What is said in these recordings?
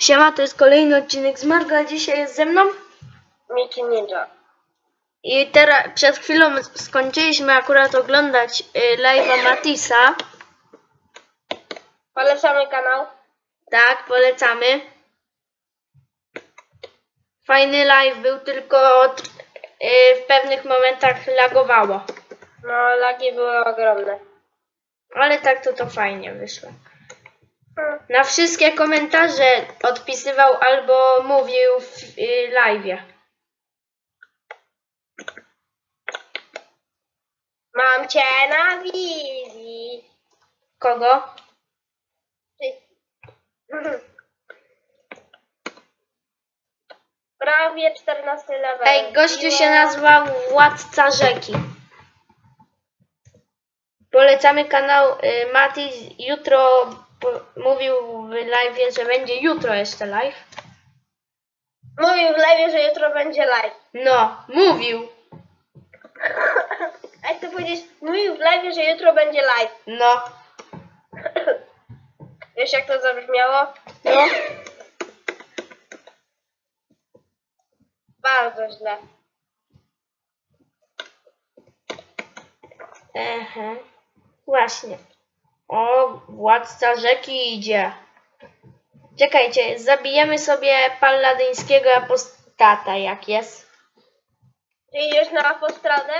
Siema, to jest kolejny odcinek z Margo, a dzisiaj jest ze mną. Miki Ninja. I teraz przed chwilą skończyliśmy akurat oglądać y, live'a Matisa. Polecamy kanał. Tak, polecamy. Fajny live był, tylko y, w pewnych momentach lagowało. No, lagi były ogromne. Ale tak to to fajnie wyszło. Na wszystkie komentarze odpisywał albo mówił w y, live'ie. Mam cię na wizji. Kogo? Prawie 14 level. Ej, gościu się Miło. nazywa Władca Rzeki. Polecamy kanał y, Mati. Jutro mówił w live, że będzie jutro jeszcze live. Mówił w live, że jutro będzie live. No, mówił. A to powiedzieć? Mówił w live, że jutro będzie live. No, Wiesz jak to zabrzmiało? no. Bardzo źle. Ehe. Właśnie. O, Władca Rzeki idzie. Czekajcie, zabijemy sobie palladyńskiego apostata, jak jest. Czy idziesz na apostradę?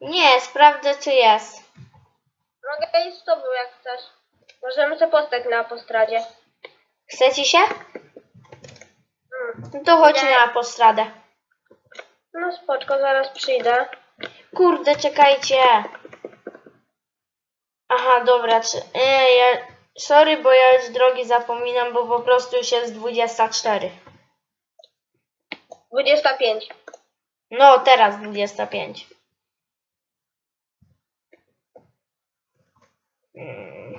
Nie, sprawdzę, czy jest. Mogę iść z tobą jak chcesz. Możemy sobie postać na apostradzie. Chce ci się? No to chodź Nie. na apostradę. No spoczko, zaraz przyjdę. Kurde, czekajcie. Aha, dobra. Czy, nie, ja, sorry, bo ja już drogi zapominam, bo po prostu już jest 24. 25. No, teraz 25. Mm,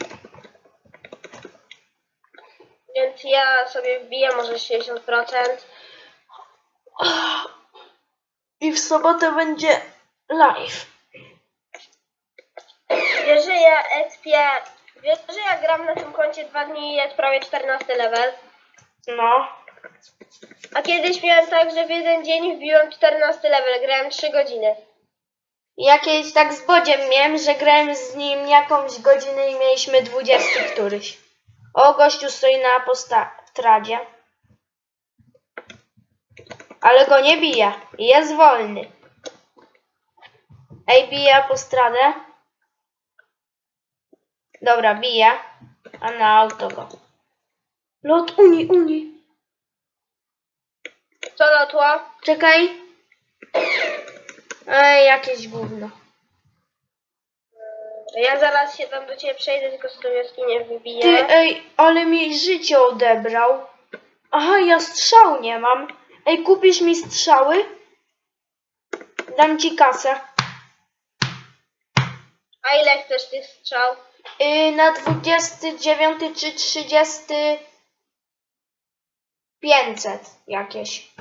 Więc ja sobie wbiję może 60%. I w sobotę będzie live. Wiesz, że ja expię... Wiesz, że ja gram na tym koncie dwa dni i jest prawie 14 level. No. A kiedyś miałem tak, że w jeden dzień wbiłem 14 level, grałem 3 godziny. Ja kiedyś tak z Bodziem miałem, że grałem z nim jakąś godzinę i mieliśmy 20 któryś. O, gościu stoi na apostradzie. Ale go nie bije. Jest wolny. Ej, bije apostradę. Dobra, bije. A na auto go. Lot Uni, Uni. Co lotło? Czekaj. Ej, jakieś gówno. Ja zaraz się tam do ciebie przejdę, tylko z tą jaskinię wybiję. Ty, ej, ale mi życie odebrał. Aha, ja strzał nie mam. Ej, kupisz mi strzały? Dam ci kasę. A ile chcesz tych strzał? Yy, na 29 czy 30 500 jakieś.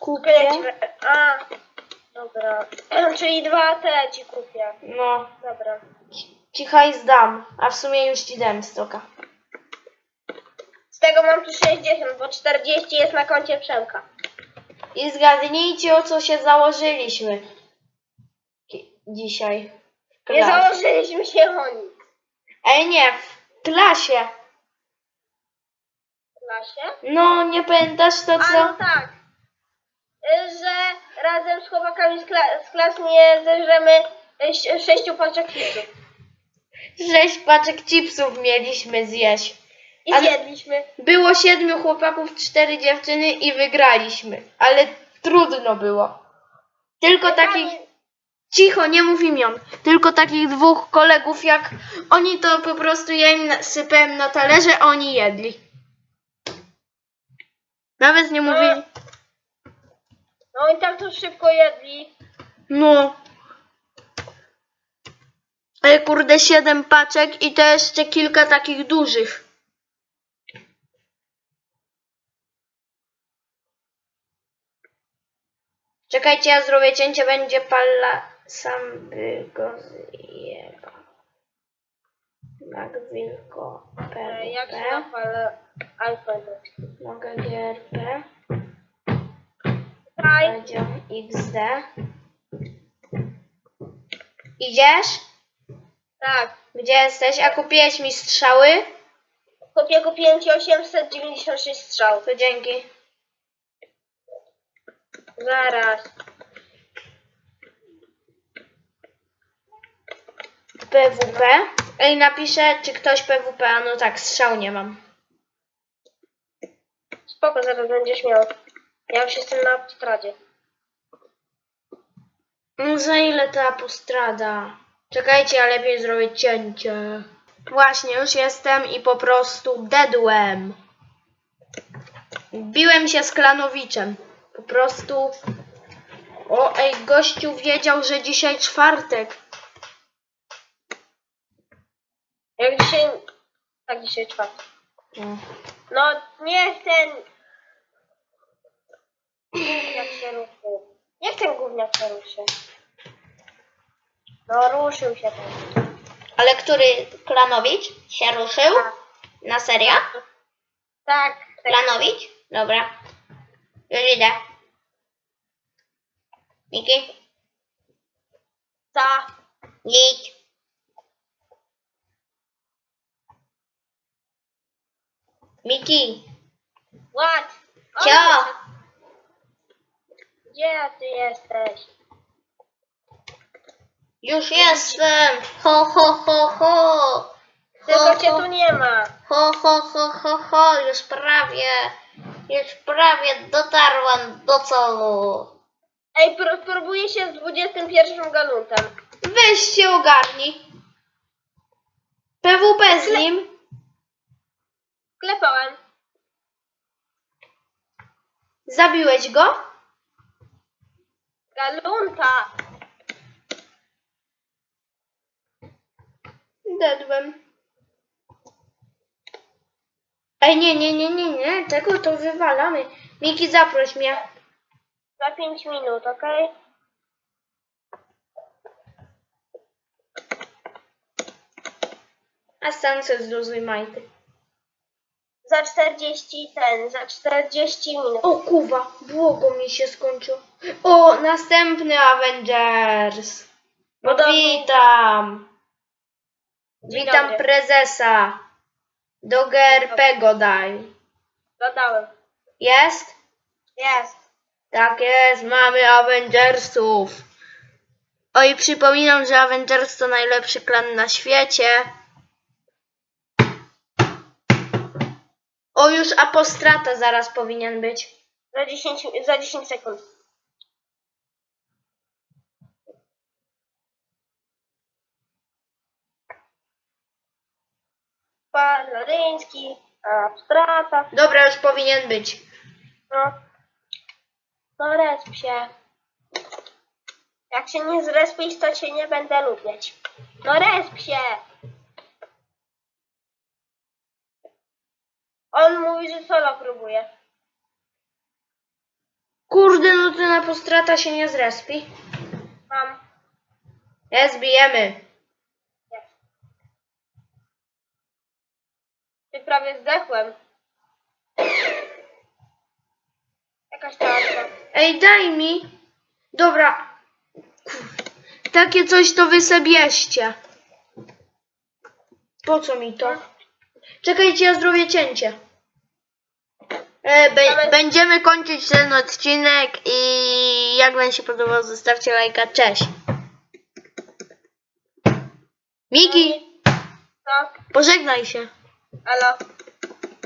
Kupię. A, dobra. Czyli dwa te ci kupię. No, Dobra. ci hajs dam, a w sumie już ci dam stoka. Z tego mam tu 60, bo 40 jest na koncie Przemka. I zgadnijcie o co się założyliśmy dzisiaj. w Nie klasie. założyliśmy się o nic. Ej, nie, w klasie. W klasie? No, nie pamiętasz to A no co? tak. Y, Że razem z chłopakami z, kla- z klas nie zeżremy y, ś- sześciu paczek chipsów. Sześć paczek chipsów mieliśmy zjeść. I Ale- zjedliśmy. Było siedmiu chłopaków, cztery dziewczyny i wygraliśmy. Ale trudno było. Tylko takich... Cicho, nie mów imion. Tylko takich dwóch kolegów jak... Oni to po prostu ja im sypałem na talerze, a oni jedli. Nawet nie mówili... No i tak to szybko jedli. No. Ale kurde, siedem paczek i to jeszcze kilka takich dużych. Czekajcie, ja zrobię cięcie, będzie palla sam by go zjebał. Tak wilko pewnie. Jak się iPhone? Mogę GRP. Poziom XD. Idziesz? Tak. Gdzie jesteś? A kupiłeś mi strzały? Kupię kupiłem ci 896 strzał. To dzięki. Zaraz. PWP. Ej, napiszę, czy ktoś PWP, a no tak, strzał nie mam. Spoko, zaraz będziesz miał. Ja już jestem na autostradzie. No za ile ta postrada? Czekajcie, ja lepiej zrobię cięcie. Właśnie, już jestem i po prostu dedłem. Biłem się z Klanowiczem. Po prostu... O, ej, gościu wiedział, że dzisiaj czwartek. Jak dzisiaj... Tak, dzisiaj czwartek. No, niech ten... Jak się ruszy. Niech ten gówniak się ruszy. No, ruszył się ten. Ale który Klanowicz się ruszył? Tak. Na serio? Tak, tak. Klanowicz? Dobra. Już idę. Miki? Co? Idź. Miki, What? O, Cio! Gdzie ty jesteś? już jestem. Ho, ho, ho, ho. Tylko Ho, cię ho. tu nie ma. Ho, ho, ho, ho, ho, już prawie, już prawie dotarłam do celu. Ej, pró próbuję się z 21 galuntem. Weź się ogarnij. PWP z nim. Klepałem. Zabiłeś go? Galunta! Dedłem. Ej, nie, nie, nie, nie, nie, tego to wywalamy. Miki, zaproś mnie. Za 5 minut, okej? A sam se zluzuj majty. Za 40 ten, za 40 minut. O kuwa, błogo mi się skończył. O, następny Avengers. No Podobno- witam. Dzień Witam dobry. prezesa. Do GRP go daj. Dodałem. Jest? Jest. Tak jest, mamy Avengersów. Oj, przypominam, że Avengers to najlepszy klan na świecie. O, już apostrata zaraz powinien być. Za 10, za 10 sekund. Paladyński, abstrata. Dobra, już powinien być. No. No resp się. Jak się nie zrespisz, to cię nie będę lubić. No resp się. On mówi, że solo próbuje. Kurde, no ten apostrata się nie zrespi. Mam. Jest, bijemy. Jest. Ty prawie zdechłem. Jakaś tarcza. Ej, daj mi. Dobra. Takie coś to wy se bierzcie. Po co mi to? Czekajcie, ja zrobię cięcie. E, be, będziemy kończyć ten odcinek i jak wam się podobał, zostawcie lajka. Cześć. Miki, Co? pożegnaj się. Halo?